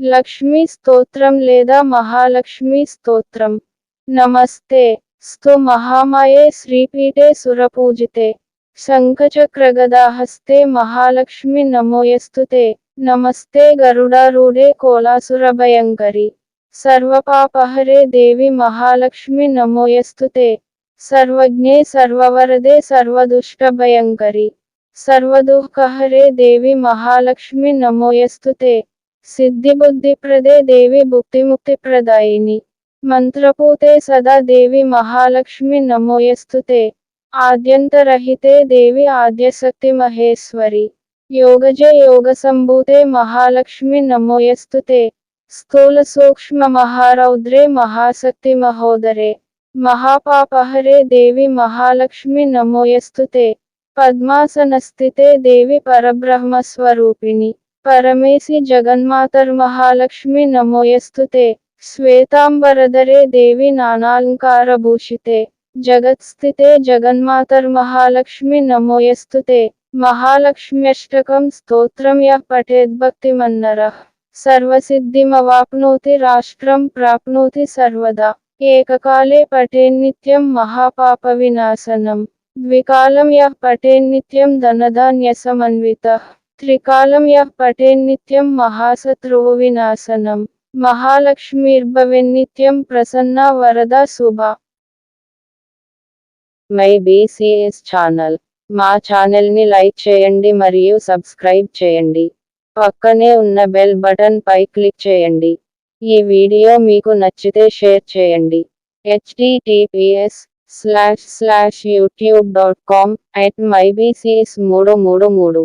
లక్ష్మీ స్తోత్రం లేదా మహాలక్ష్మీ స్తోత్రం నమస్తే స్తు మహామాయే శ్రీపీఠే సురపూజితే శంఖచక్రగదాహస్తే మహాలక్ష్మి నమోయస్తుతే నమస్తే గరుడారూఢే కోలాసురభయంకరి సర్వపాపహరే దేవి మహాలక్ష్మి నమోయస్తుతే సర్వజ్ఞే సర్వవరదే సర్వదుష్టభయంకరి సర్వదుఃఖహరే దేవి మహాలక్ష్మి నమోయస్తుతే सिद्धि बुद्धि प्रदे देवी भुक्ति मुक्ति प्रदायिनी मंत्रपूते सदा देवी महालक्ष्मी नमोयस्तुते। आद्यंतरहिते देवी आद्यशक्ति महेश्वरी। योगजे योग संभूते महालक्ष्मी नमोयस्तुते। स्थूल सूक्ष्म महारौद्रे महाशक्ति महोदरे। महापापहरे देवी महालक्ष्मी नमोयस्तुते। पद्मासनस्थिते देवी परब्रह्मस्वरूपिणी। ಪರಮೇಸಿ जगन्मातर महालक्ष्मी नमोयस्तुते श्वेतांबरधरे देवी नानालंकारभूषिते जगत्स्थिते जगन्मातर्महालक्ष्मि नमोयस्तुते महालक्ष्म्यष्टकम् स्तोत्रम् यः पठेद्भक्तिमन्नरः। सर्वसिद्धिमवाप्नोति राष्ट्रं प्राप्नोति सर्वदा। एककाले पठेन्नित्यं महापापविनाशनं। द्विकालं यः पठेन्नित्यं धनधान्यसमन्वितः। త్రికాలం యః పఠేన్నిత్యం మహాశత్రువు వినాశనం. మహాలక్ష్మీర్భవెన్నిత్యం ప్రసన్న వరద శుభ. My BCS channel. మా ఛానల్ని లైక్ చేయండి మరియు సబ్స్క్రైబ్ చేయండి. పక్కనే ఉన్న బెల్ బటన్ పై క్లిక్ చేయండి. ఈ వీడియో మీకు నచ్చితే షేర్ చేయండి. HTTPS slash slash YouTube dot com at my BCS మూడు మూడు మూడు.